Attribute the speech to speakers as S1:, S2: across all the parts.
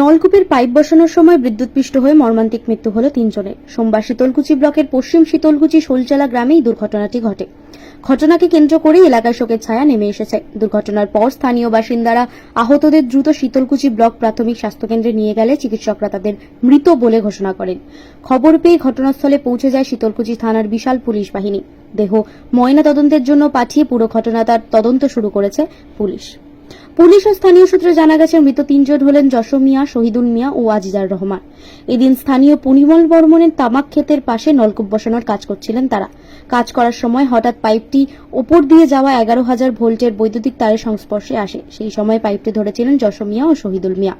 S1: নলকূপের পাইপ বসানোর সময় বিদ্যুৎপৃষ্ট হয়ে মর্মান্তিক মৃত্যু হল তিনজনের। সোমবার শীতলকুচি ব্লকের পশ্চিম শীতলকুচি শোলচালা গ্রামে এই দুর্ঘটনাটি ঘটে। ঘটনাকে কেন্দ্র করে এলাকায় শোকের ছায়া নেমে এসেছে। দুর্ঘটনার পর স্থানীয় বাসিন্দারা আহতদের দ্রুত শীতলকুচি ব্লক প্রাথমিক স্বাস্থ্যকেন্দ্রে নিয়ে গেলে চিকিৎসকরা তাদের মৃত বলে ঘোষণা করেন। খবর পেয়ে ঘটনাস্থলে পৌঁছে যায় শীতলকুচি থানার বিশাল পুলিশ বাহিনী। দেহ ময়না তদন্তের জন্য পাঠিয়ে পুরো ঘটনাটার তদন্ত শুরু করেছে পুলিশ। পুলিশ ও স্থানীয় সূত্রে জানা গেছে, মৃত তিনজন হলেন যশো মিয়া, শহীদুল মিয়া ও আজিজার রহমান। এদিন স্থানীয় পরিমল বর্মনের তামাক ক্ষেতের পাশে নলকূপ বসানোর কাজ করছিলেন তারা। কাজ করার সময় হঠাৎ পাইপটি ওপর দিয়ে যাওয়া এগারো হাজার ভোল্টের বৈদ্যুতিক তারের সংস্পর্শে আসে। সেই সময় পাইপটি ধরেছিলেন যশো মিয়া ও শহীদুল মিয়া।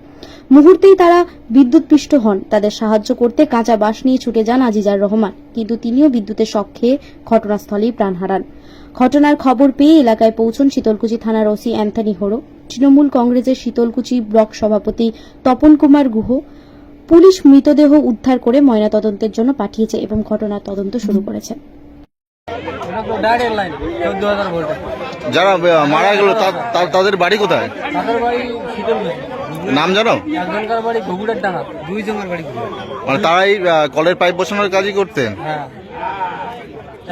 S1: মুহূর্তেই তারা বিদ্যুৎপৃষ্ট হন। তাদের সাহায্য করতে কাঁচা বাঁশ নিয়ে ছুটে যান আজিজার রহমান। কিন্তু তিনিও বিদ্যুতের শক খেয়ে ঘটনাস্থলেই প্রাণ হারান। ঘটনার খবর পেয়ে এলাকায় পৌঁছন শীতলকুচি থানার ওসি অ্যান্থনি হোরো। তৃণমূল কংগ্রেসের শীতলকুচি ব্লক সভাপতি তপন কুমার গুহ পুলিশ মৃতদেহ উদ্ধার করে ময়নাতদন্তের জন্য পাঠিয়েছে এবং ঘটনার তদন্ত শুরু করেছে।
S2: যারা মারা গেল তাদের বাড়ি কোথায়? নাম জানো?
S3: বাড়ি দুই জনের বাড়ি
S2: মানে তারাই কলের পাইপ বসানোর কাজই করতেন?
S3: হ্যাঁ।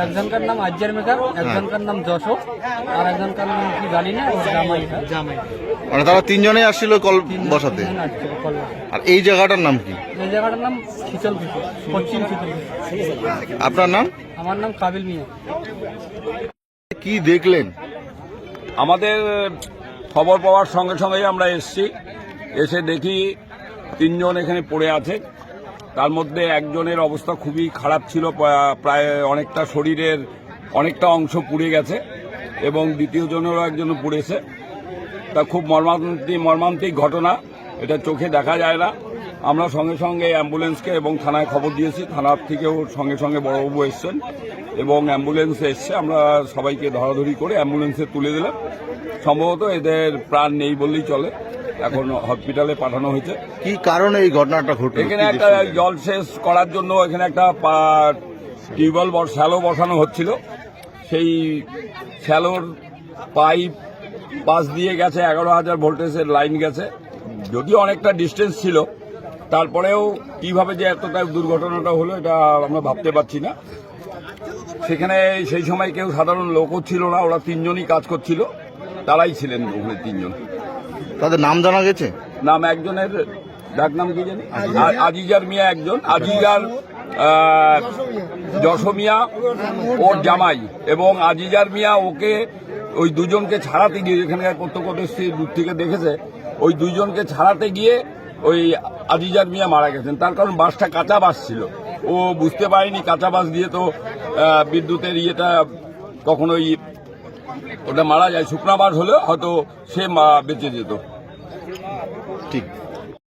S3: একজনকার নাম আজ্জার মেকার একজনকার নাম যশো আর একজনকার নাম কি জানি না জামাই জামাই।
S2: মানে তারা তিনজনেই আসছিল কল বসাতে? আর এই জায়গাটার নাম কি?
S3: এই জায়গাটার নাম শীতল পশ্চিম শীতল
S2: আপনার নাম?
S3: আমার নাম কাবিল মিয়া।
S2: কি দেখলেন?
S4: আমাদের খবর পাওয়ার সঙ্গে সঙ্গেই আমরা এসছি। এসে দেখি তিনজন এখানে পড়ে আছে। তার মধ্যে একজনের অবস্থা খুবই খারাপ ছিল প্রায় অনেকটা শরীরের অনেকটা অংশ পুড়ে গেছে এবং দ্বিতীয় জনেরও একজন পুড়েছে। তা খুব মর্মান্তিক মর্মান্তিক ঘটনা, এটা চোখে দেখা যায় না। আমরা সঙ্গে সঙ্গে অ্যাম্বুলেন্সকে এবং থানায় খবর দিয়েছি, থানার থেকেও সঙ্গে সঙ্গে বড়বাবু এসছেন এবং অ্যাম্বুলেন্স এসছে, আমরা সবাইকে ধরাধরি করে অ্যাম্বুলেন্সে তুলে দিলাম। সম্ভবত এদের প্রাণ নেই বললেই চলে। এখন হসপিটালে পাঠানো হয়েছে।
S2: কি কারণে এই ঘটনাটা ঘটলো?
S4: এখানে একটা
S2: দেখলেন?
S4: জল শেষ করার জন্য এখানে একটা পা- টিউবওয়েল বা শ্যালো বসানো হচ্ছিল। সেই শ্যালোর পাইপ পাশ দিয়ে গেছে এগারো হাজার ভোল্টেজের লাইন গেছে। যদিও অনেকটা ডিস্টেন্স ছিল তারপরেও কীভাবে যে এতটা দুর্ঘটনাটা হলো এটা আমরা ভাবতে পারছি না। সেখানে সেই সময় কেউ সাধারণ লোকও ছিল না ওরা তিনজনই কাজ করছিল তারাই ছিলেন ওখানে তিনজন।
S2: তাদের নাম জানা গেছে?
S4: নাম একজনের ডাক নাম কি জানি? আজিজার মিয়া একজন। আজিজার আহ, যশো মিয়া ওর জামাই এবং আজিজার মিয়া ওকে ওই দুজনকে ছাড়াতে গিয়ে যেখানে প্রত্যক্ষদর্শী দূর থেকে দেখেছে ওই দুইজনকে ছাড়াতে গিয়ে ওই আজিজার মিয়া মারা গেছেন। তার কারণ বাসটা কাঁচা বাস ছিল। ও বুঝতে পারেনি কাঁচা বাস দিয়ে তো বিদ্যুতের ইয়েটা কখনোই ওটা মারা যায় শুকনা বাস হলে হয়তো সে বেঁচে যেত।
S2: ঠিক।